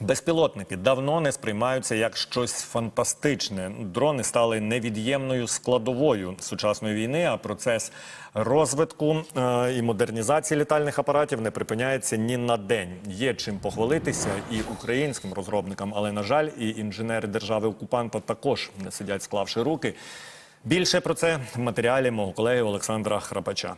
Безпілотники давно не сприймаються як щось фантастичне. Дрони стали невід'ємною складовою сучасної війни. А процес розвитку е, і модернізації літальних апаратів не припиняється ні на день. Є чим похвалитися і українським розробникам, але на жаль, і інженери держави окупанта також не сидять, склавши руки. Більше про це в матеріалі мого колеги Олександра Храпача.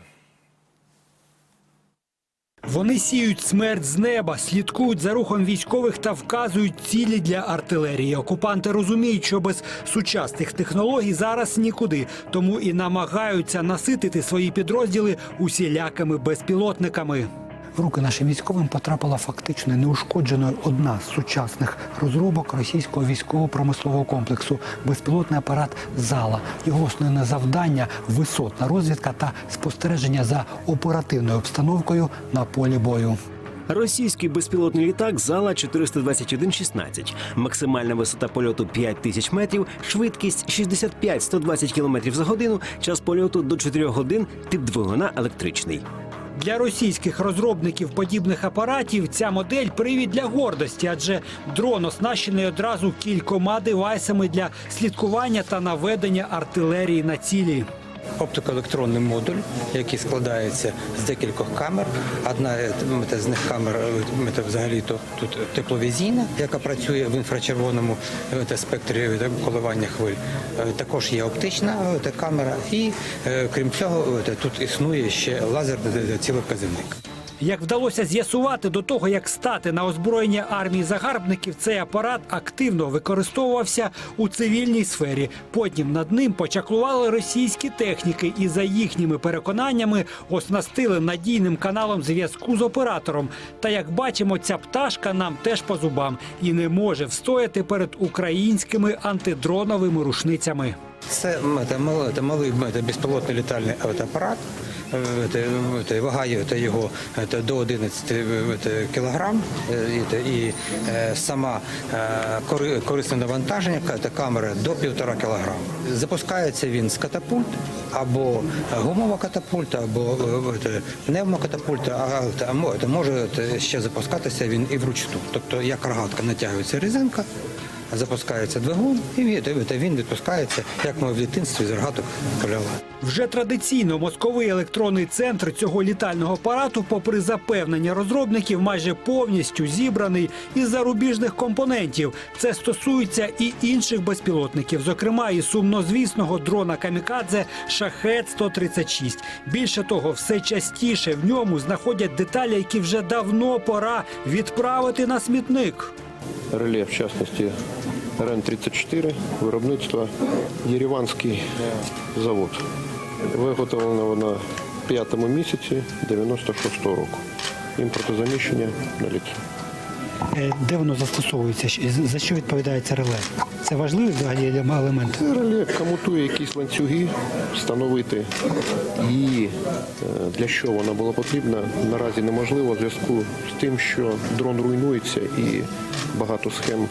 Вони сіють смерть з неба, слідкують за рухом військових та вказують цілі для артилерії. Окупанти розуміють, що без сучасних технологій зараз нікуди, тому і намагаються наситити свої підрозділи усілякими безпілотниками. В руки нашим військовим потрапила фактично неушкодженою одна з сучасних розробок російського військово-промислового комплексу безпілотний апарат зала. Його основне завдання висотна розвідка та спостереження за оперативною обстановкою на полі бою. Російський безпілотний літак зала 421-16. Максимальна висота польоту 5000 метрів, швидкість 65-120 км за годину, час польоту до 4 годин, тип двигуна електричний. Для російських розробників подібних апаратів ця модель привід для гордості, адже дрон оснащений одразу кількома девайсами для слідкування та наведення артилерії на цілі. Оптикоелектронний модуль, який складається з декількох камер. Одна е, з них камер е, взагалі то тут тепловізійна, яка працює в інфрачервоному е, спектрі коливання хвиль. Також є оптична камера, і крім цього, тут існує ще лазерний цілевказівник. Як вдалося з'ясувати до того, як стати на озброєння армії загарбників, цей апарат активно використовувався у цивільній сфері. Потім над ним почаклували російські техніки і за їхніми переконаннями оснастили надійним каналом зв'язку з оператором. Та як бачимо, ця пташка нам теж по зубам і не може встояти перед українськими антидроновими рушницями. Це, м, це, це малий це безпілотний літальний апарат. Вагає його до 11 е, кілограм. Е, І, е, сама кори- корисне навантаження ка- це камера до півтора кілограма. Запускається він з катапульт або гумова катапульта, або пневмокатапульта, а, може ще запускатися він і вручну. Тобто як рогатка натягується резинка. Запускається двигун, і він, відпускається, як ми в дитинстві з рогаток поляли. Вже традиційно мозковий електронний центр цього літального апарату, попри запевнення розробників, майже повністю зібраний із зарубіжних компонентів. Це стосується і інших безпілотників, зокрема і сумнозвісного дрона Камікадзе Шахет 136 Більше того, все частіше в ньому знаходять деталі, які вже давно пора відправити на смітник. Реле, в частности, РН-34, виробництва Єреванський завод. Виготовлено в п'ятому місяці 96-го року. Імпортозаміщення на ліцо. Е, Де воно застосовується? За що відповідає це реле? Це важливий взагалі елемент. Це реле комутує якісь ланцюги, встановити її, е, для що вона була потрібна, наразі неможливо в зв'язку з тим, що дрон руйнується і багато схем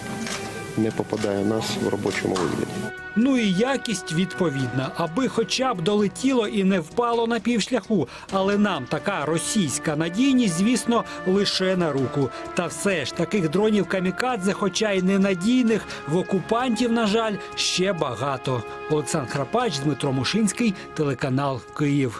не попадає в нас в робочому вигляді. Ну і якість відповідна, аби хоча б долетіло і не впало на півшляху. Але нам така російська надійність, звісно, лише на руку. Та все ж таких дронів камікадзе, хоча й ненадійних, в окупантів, на жаль, ще багато. Олександр Храпач, Дмитро Мушинський, телеканал Київ.